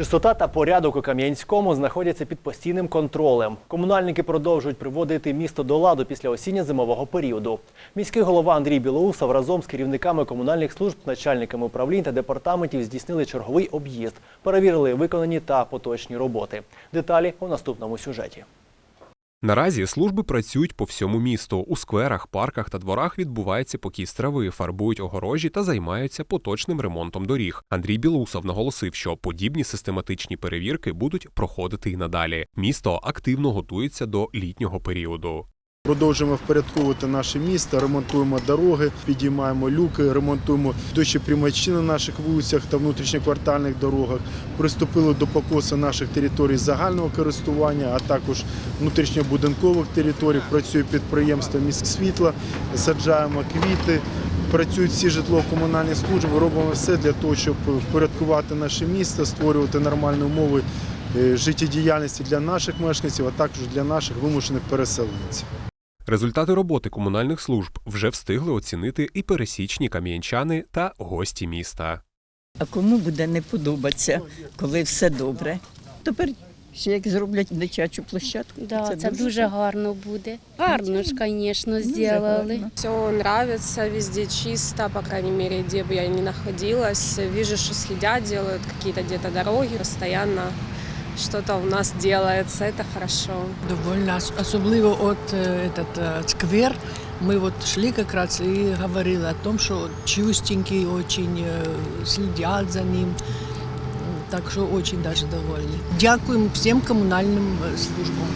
Чистота та порядок у Кам'янському знаходяться під постійним контролем. Комунальники продовжують приводити місто до ладу після осінньо-зимового періоду. Міський голова Андрій Білоусов разом з керівниками комунальних служб, начальниками управлінь та департаментів здійснили черговий об'їзд, перевірили виконані та поточні роботи. Деталі у наступному сюжеті. Наразі служби працюють по всьому місту. У скверах, парках та дворах відбувається покіс трави, фарбують огорожі та займаються поточним ремонтом доріг. Андрій Білусов наголосив, що подібні систематичні перевірки будуть проходити і надалі. Місто активно готується до літнього періоду. Продовжуємо впорядковувати наше місто, ремонтуємо дороги, підіймаємо люки, ремонтуємо дощі приймачі на наших вулицях та внутрішньоквартальних дорогах. Приступили до покосу наших територій загального користування, а також внутрішньобудинкових територій. Працює підприємство міськ світла, саджаємо квіти. Працюють всі житлово-комунальні служби, робимо все для того, щоб впорядкувати наше місто, створювати нормальні умови е, життєдіяльності для наших мешканців, а також для наших вимушених переселенців. Результати роботи комунальних служб вже встигли оцінити і пересічні кам'янчани та гості міста. А кому буде не подобатися, коли все добре? Тепер ще як зроблять дитячу площадку, Да, це, дуже гарно буде. Гарно ж, звісно, зробили. Все нравится, везде чисто, по крайней мере, где бы я ни находилась. Вижу, что следят, делают какие-то дороги, постоянно что-то у нас делается, это хорошо. Довольно, ос- особливо от е, этот е, сквер. Мы вот шли как раз и говорили о том, что чистенький очень, е, следят за ним. М, Так что очень даже довольны. Дякуем всем коммунальным е, службам.